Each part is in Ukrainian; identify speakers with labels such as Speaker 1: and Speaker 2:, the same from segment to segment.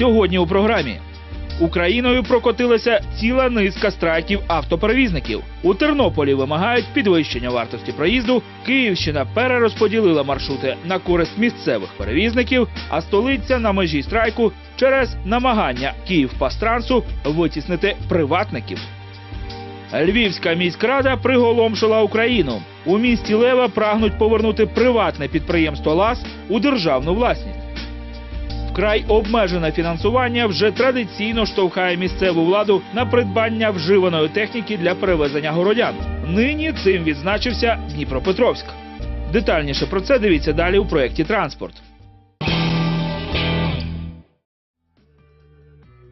Speaker 1: Сьогодні у програмі Україною прокотилася ціла низка страйків автоперевізників. У Тернополі вимагають підвищення вартості проїзду. Київщина перерозподілила маршрути на користь місцевих перевізників, а столиця на межі страйку через намагання Київпастрансу витіснити приватників. Львівська міськрада приголомшила Україну. У місті Лева прагнуть повернути приватне підприємство ЛАС у державну власність. Вкрай обмежене фінансування вже традиційно штовхає місцеву владу на придбання вживаної техніки для перевезення городян. Нині цим відзначився Дніпропетровськ. Детальніше про це дивіться далі у проєкті Транспорт.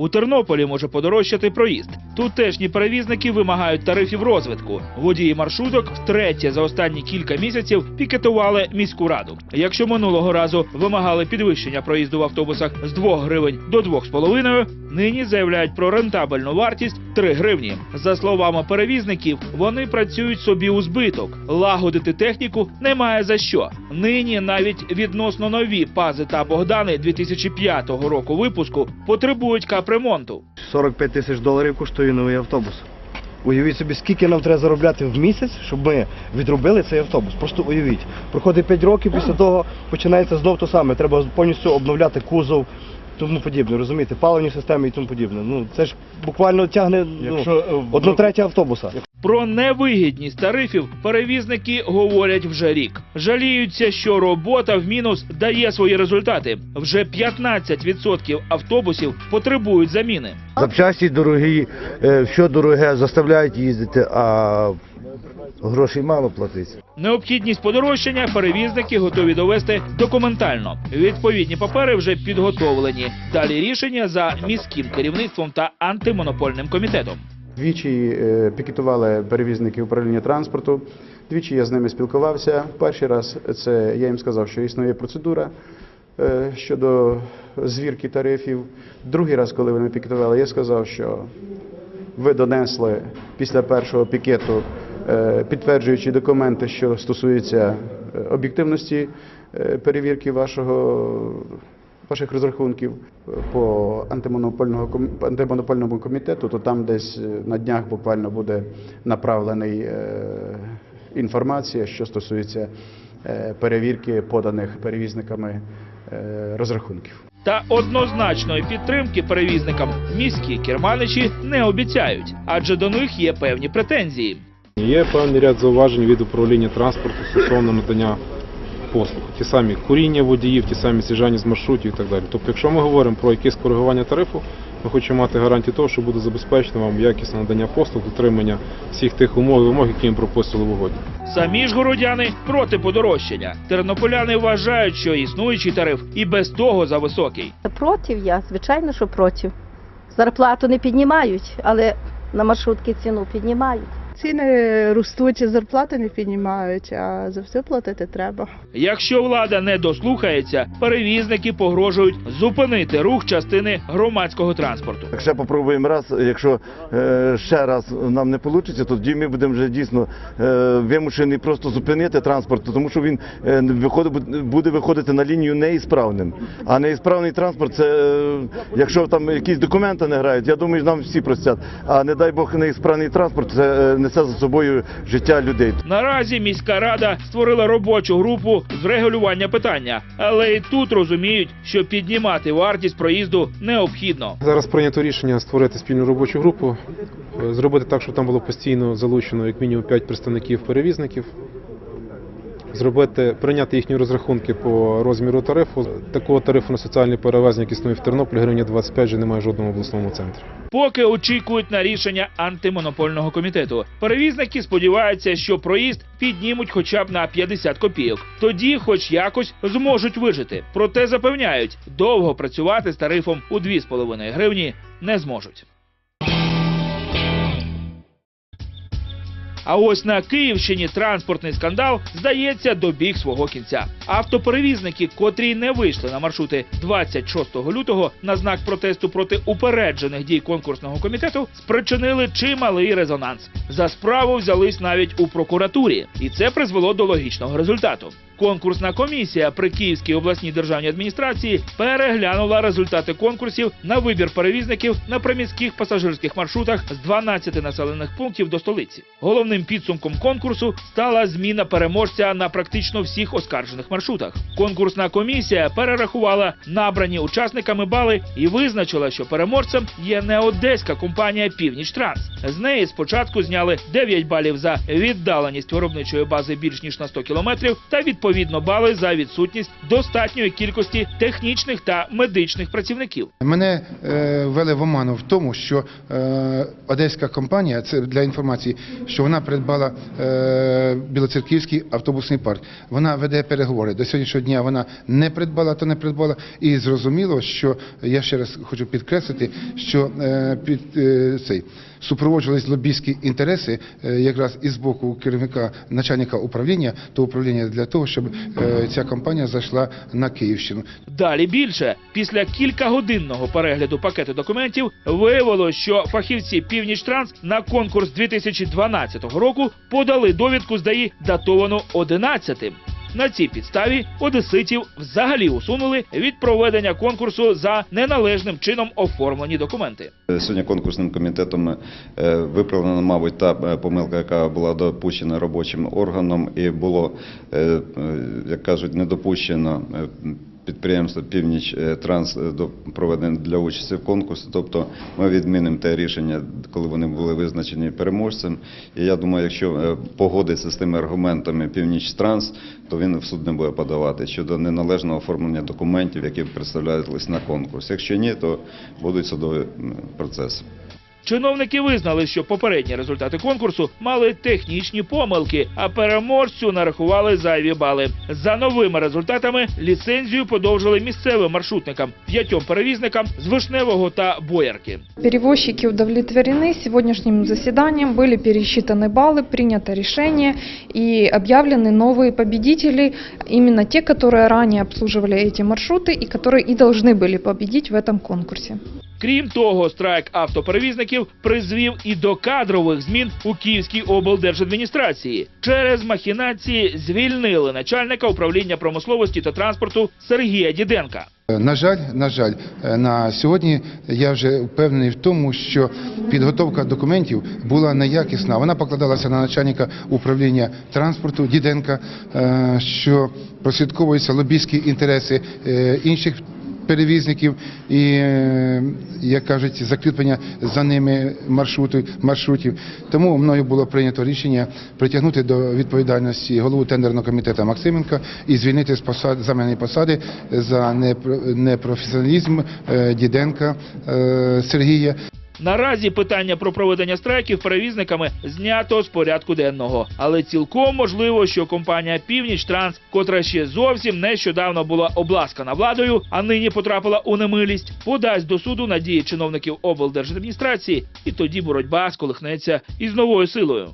Speaker 1: У Тернополі може подорожчати проїзд. Тутешні перевізники вимагають тарифів розвитку. Водії маршруток втретє за останні кілька місяців пікетували міську раду. Якщо минулого разу вимагали підвищення проїзду в автобусах з 2 гривень до 2,5, нині заявляють про рентабельну вартість 3 гривні. За словами перевізників, вони працюють собі у збиток. Лагодити техніку немає за що. Нині навіть відносно нові пази та Богдани 2005 року випуску потребують капремонту.
Speaker 2: 45 тисяч доларів коштує новий автобус. Уявіть собі, скільки нам треба заробляти в місяць, щоб ми відробили цей автобус. Просто уявіть. Проходить 5 років, після того починається знов то саме. Треба повністю обновляти кузов, тому подібне, розумієте, паливні системи і тому подібне. Ну це ж буквально тягне ну, одну третю автобуса.
Speaker 1: Про невигідність тарифів перевізники говорять вже рік. Жаліються, що робота в мінус дає свої результати. Вже 15% автобусів потребують заміни.
Speaker 3: Запчасті дорогі, е, все дороге, заставляють їздити, а грошей мало платиться.
Speaker 1: Необхідність подорожчання перевізники готові довести документально. Відповідні папери вже підготовлені. Далі рішення за міським керівництвом та антимонопольним комітетом.
Speaker 4: Двічі е, пікетували перевізники управління транспорту. Двічі я з ними спілкувався. Перший раз це я їм сказав, що існує процедура е, щодо звірки тарифів. Другий раз, коли вони пікетували, я сказав, що ви донесли після першого пікету е, підтверджуючі документи, що стосуються об'єктивності перевірки вашого. Ваших розрахунків е, по антимонопольного ком- антимонопольному комітету, то там десь е, на днях буквально буде направлений е, інформація, що стосується перевірки поданих перевізниками розрахунків.
Speaker 1: Та однозначної підтримки перевізникам міські керманичі не обіцяють, адже до них є певні претензії.
Speaker 5: Є певний ряд зауважень від управління транспорту стосовно надання послуг. Ті самі куріння водіїв, ті самі з'їжджання з маршрутів і так далі. Тобто, якщо ми говоримо про якесь коригування тарифу, ми хочемо мати гарантію того, що буде забезпечено вам якісне надання послуг, дотримання всіх тих умов і вимог, які їм прописали в угоді.
Speaker 1: Самі ж городяни проти подорожчання. Тернополяни вважають, що існуючий тариф і без того за високий.
Speaker 6: Проти я, звичайно, що проти. Зарплату не піднімають, але на маршрутки ціну піднімають.
Speaker 7: Ціни ростуть, зарплати не піднімають, а за все платити треба.
Speaker 1: Якщо влада не дослухається, перевізники погрожують зупинити рух частини громадського транспорту.
Speaker 3: Якщо попробуємо раз, якщо е, ще раз нам не вийде, то тоді ми будемо вже дійсно е, вимушені просто зупинити транспорт, тому що він е, виходить, буде виходити на лінію неісправним. А неісправний транспорт це е, якщо там якісь документи не грають, я думаю, нам всі простять. А не дай Бог неісправний транспорт, це е, несе за собою життя людей.
Speaker 1: Наразі міська рада створила робочу групу з регулювання питання, але і тут розуміють, що піднімати вартість проїзду необхідно.
Speaker 5: Зараз прийнято рішення створити спільну робочу групу, е, зробити так, щоб там було постійно залучено як мінімум 5 представників перевізників. Зробити, прийняти їхні розрахунки по розміру тарифу. Такого тарифу на соціальні перевезення, як існує в Тернополі, гривня 25 вже немає в жодному обласному центрі.
Speaker 1: Поки очікують на рішення антимонопольного комітету. Перевізники сподіваються, що проїзд піднімуть хоча б на 50 копійок. Тоді, хоч якось, зможуть вижити. Проте запевняють, довго працювати з тарифом у 2,5 гривні не зможуть. А ось на Київщині транспортний скандал здається добіг свого кінця. Автоперевізники, котрі не вийшли на маршрути 26 лютого на знак протесту проти упереджених дій конкурсного комітету, спричинили чималий резонанс. За справу взялись навіть у прокуратурі, і це призвело до логічного результату. Конкурсна комісія при Київській обласній державній адміністрації переглянула результати конкурсів на вибір перевізників на приміських пасажирських маршрутах з 12 населених пунктів до столиці. Головним підсумком конкурсу стала зміна переможця на практично всіх оскаржених маршрутах. Конкурсна комісія перерахувала набрані учасниками бали і визначила, що переможцем є не одеська компанія Північ Транс. З неї спочатку зняли 9 балів за віддаленість виробничої бази більш ніж на 100 кілометрів та відповідно бали за відсутність достатньої кількості технічних та медичних працівників.
Speaker 8: Мене е, ввели в оману в тому, що е, одеська компанія, це для інформації, що вона придбала е, Білоцерківський автобусний парк. Вона веде переговори. До сьогоднішнього дня вона не придбала, то не придбала. І зрозуміло, що я ще раз хочу підкреслити, що е, під цей супроводжувались лобійські інтереси е, якраз із боку керівника начальника управління, то управління для того, щоб е, ця компанія зайшла на Київщину.
Speaker 1: Далі більше після кількагодинного перегляду пакету документів виявилось, що фахівці Північ Транс на конкурс 2012 року подали довідку з ДАІ датовану 11-тим. На цій підставі одеситів взагалі усунули від проведення конкурсу за неналежним чином оформлені документи.
Speaker 9: Сьогодні конкурсним комітетом е, виправлена, мабуть, та е, помилка, яка була допущена робочим органом, і було, е, як кажуть, не допущено підприємство Північ е, Транс е, до проведення для участі в конкурсі. Тобто ми відмінимо те рішення, коли вони були визначені переможцем. І я думаю, якщо е, погодиться з тими аргументами Північ Транс, то він в суд не буде подавати щодо неналежного оформлення документів, які представлялись на конкурс. Якщо ні, то будуть судові процеси.
Speaker 1: Чиновники визнали, що попередні результати конкурсу мали технічні помилки, а переможцю нарахували зайві бали. За новими результатами ліцензію подовжили місцевим маршрутникам, п'ятьом перевізникам з Вишневого та Боярки.
Speaker 10: Перевозчики удовлетворены. Сегодняшним заседанием были пересчитаны баллы, принято решение и объявлены новые победители, именно те, которые ранее обслуживали эти маршруты и которые и должны были победить в этом конкурсе.
Speaker 1: Крім того, страйк автоперевізників призвів і до кадрових змін у Київській облдержадміністрації. Через махінації звільнили начальника управління промисловості та транспорту Сергія Діденка.
Speaker 8: Е, На жаль, на жаль, е, на сьогодні я вже впевнений в тому, що підготовка документів була неякісна. Вона покладалася на начальника управління транспорту Діденка, е, що прослідковуються лобійські інтереси інших перевізників і, е, як кажуть, закріплення за ними маршруту, маршрутів. Тому мною було прийнято рішення притягнути до відповідальності голову тендерного комітету Максименка і звільнити з посад заміни посади за непро- непрофесіоналізм е, Діденка е, Сергія.
Speaker 1: Наразі питання про проведення страйків перевізниками знято з порядку денного, але цілком можливо, що компанія Північ Транс, котра ще зовсім нещодавно була обласкана владою, а нині потрапила у немилість, подасть до суду надії чиновників облдержадміністрації, і тоді боротьба сколихнеться із новою силою.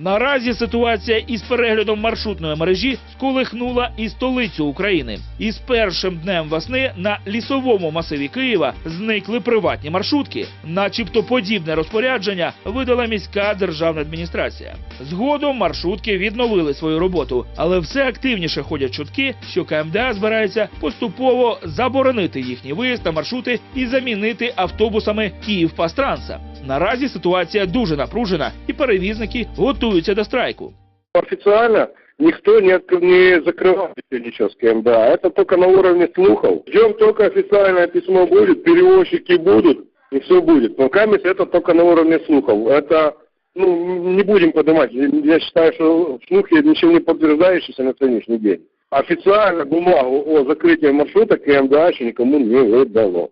Speaker 1: Наразі ситуація із переглядом маршрутної мережі сколихнула і столицю України. Із першим днем весни на лісовому масиві Києва зникли приватні маршрутки, начебто подібне розпорядження видала міська державна адміністрація. Згодом маршрутки відновили свою роботу, але все активніше ходять чутки, що КМДА збирається поступово заборонити їхній виїзд на маршрути і замінити автобусами Київ-Пастранса. Наразі ситуація дуже напружена, і перевізники готуються до страйку.
Speaker 11: Официально никто не, отк- не закрывал еще ничего с КМДА. Это только на уровне слухов. Ждем только официальное письмо будет, перевозчики будут, и все будет. Но камес это только на уровне слухов. Это, ну, не будем поднимать. Я считаю, что слухи ничем не подтверждающиеся на сегодняшний день. Официально бумагу о закрытии маршрута КМДА еще никому не выдало.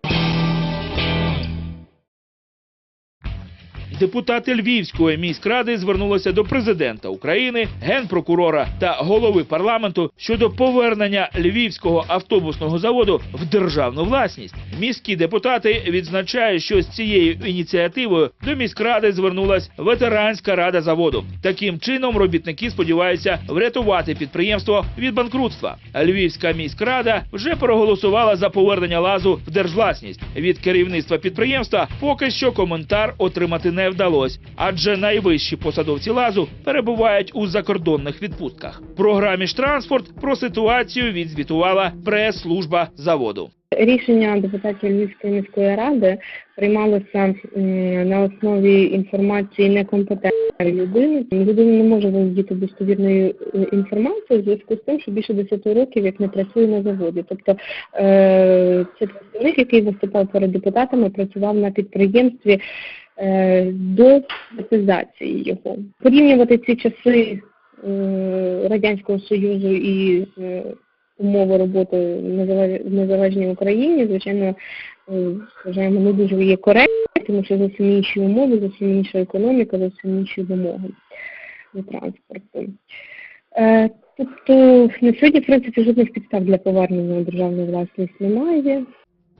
Speaker 1: Депутати Львівської міськради звернулися до президента України, генпрокурора та голови парламенту щодо повернення львівського автобусного заводу в державну власність. Міські депутати відзначають, що з цією ініціативою до міськради звернулась ветеранська рада заводу. Таким чином робітники сподіваються врятувати підприємство від банкрутства. Львівська міськрада вже проголосувала за повернення лазу в держвласність. Від керівництва підприємства поки що коментар отримати не не вдалось, адже найвищі посадовці лазу перебувають у закордонних відпустках. Програмі ж транспорт про ситуацію відзвітувала прес-служба заводу.
Speaker 12: Рішення депутатів Львівської міської ради приймалося на основі інформації некомпетентної людини. Людина не може володіти достовірною е, інформацією в зв'язку з тим, що більше 10 років як не працює на заводі. Тобто е, це представник, який виступав перед депутатами, працював на підприємстві до приватизації його. Порівнювати ці часи е, Радянського Союзу і е, умови роботи в незалежній Україні, звичайно, е, вважаємо, не дуже є коректні, тому що зовсім інші умови, зовсім інша економіка, зовсім інші вимоги до транспорту. Е, Тобто на сьогодні, в принципі, жодних підстав для повернення у державну власність немає.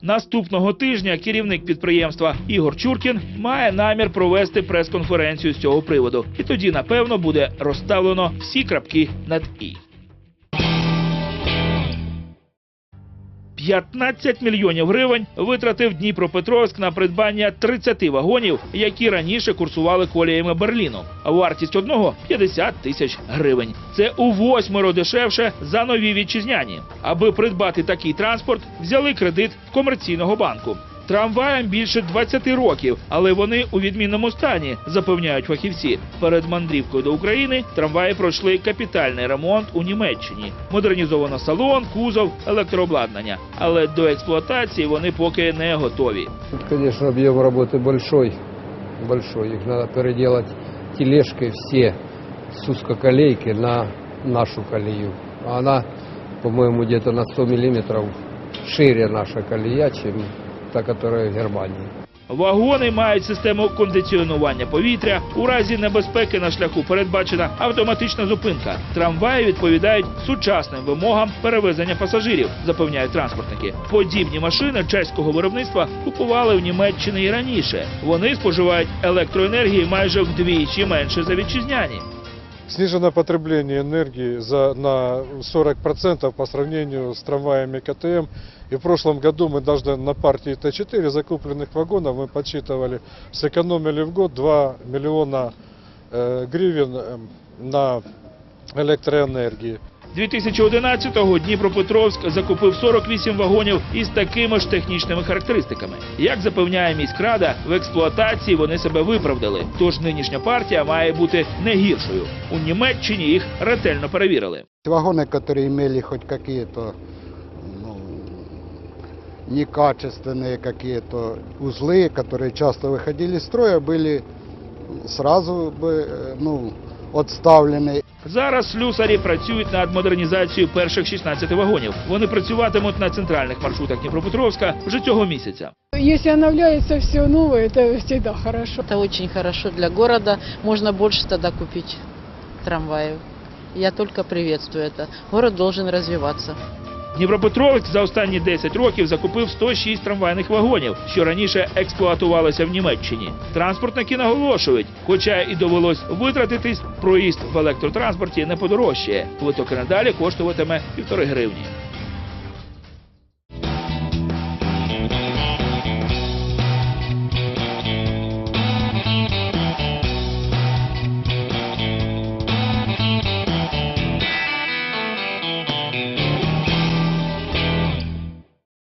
Speaker 1: Наступного тижня керівник підприємства Ігор Чуркін має намір провести прес-конференцію з цього приводу, і тоді напевно буде розставлено всі крапки над і. 15 мільйонів гривень витратив Дніпропетровськ на придбання 30 вагонів, які раніше курсували коліями Берліну. Вартість одного 50 тисяч гривень. Це у восьмеро дешевше за нові вітчизняні. Аби придбати такий транспорт, взяли кредит в комерційного банку. Трамваям більше 20 років, але вони у відмінному стані, запевняють фахівці. Перед мандрівкою до України трамваї пройшли капітальний ремонт у Німеччині. Модернізовано салон, кузов, електрообладнання. Але до експлуатації вони поки не готові.
Speaker 13: Тут, конечно, объем работы большой. Их надо переделать тележкой все с узкоколейки на нашу колею. А Она, по-моему, где-то на 100 миллиметров шире наша колея, чем та, которая в Германии.
Speaker 1: Вагони мають систему кондиціонування повітря. У разі небезпеки на шляху передбачена автоматична зупинка. Трамваї відповідають сучасним вимогам перевезення пасажирів, запевняють транспортники. Подібні машини чеського виробництва купували в Німеччині і раніше. Вони споживають електроенергії майже вдвічі менше за вітчизняні.
Speaker 14: Снижено потребление энергии за, на 40% по сравнению с трамваями КТМ. И в прошлом году мы даже на партии Т4 закупленных вагонов мы подсчитывали, сэкономили в год 2 миллиона э, гривен э, на электроэнергии.
Speaker 1: 2011-го Дніпропетровськ закупив 48 вагонів із такими ж технічними характеристиками. Як запевняє міськрада, в експлуатації вони себе виправдали. Тож нинішня партія має бути не гіршою. У Німеччині їх ретельно перевірили.
Speaker 15: Вагоны, которые имели хоть какие-то ну, некачественные какие-то узлы, которые часто выходили из строя, были сразу бы э, ну, отставлены.
Speaker 1: Зараз слюсарі працюють над модернізацією перших 16 вагонів. Вони працюватимуть на центральних маршрутах Дніпропетровська вже цього місяця.
Speaker 16: Если обновляется все новое, это всегда хорошо.
Speaker 17: Это очень хорошо для города. Можно больше тогда купить трамваев. Я только приветствую это. Город должен развиваться.
Speaker 1: Дніпропетровськ за останні 10 років закупив 106 трамвайних вагонів, що раніше експлуатувалися в Німеччині. Транспортники наголошують, хоча і довелось витратитись, проїзд в електротранспорті не подорожчає. Квиток надалі коштуватиме півтори гривні.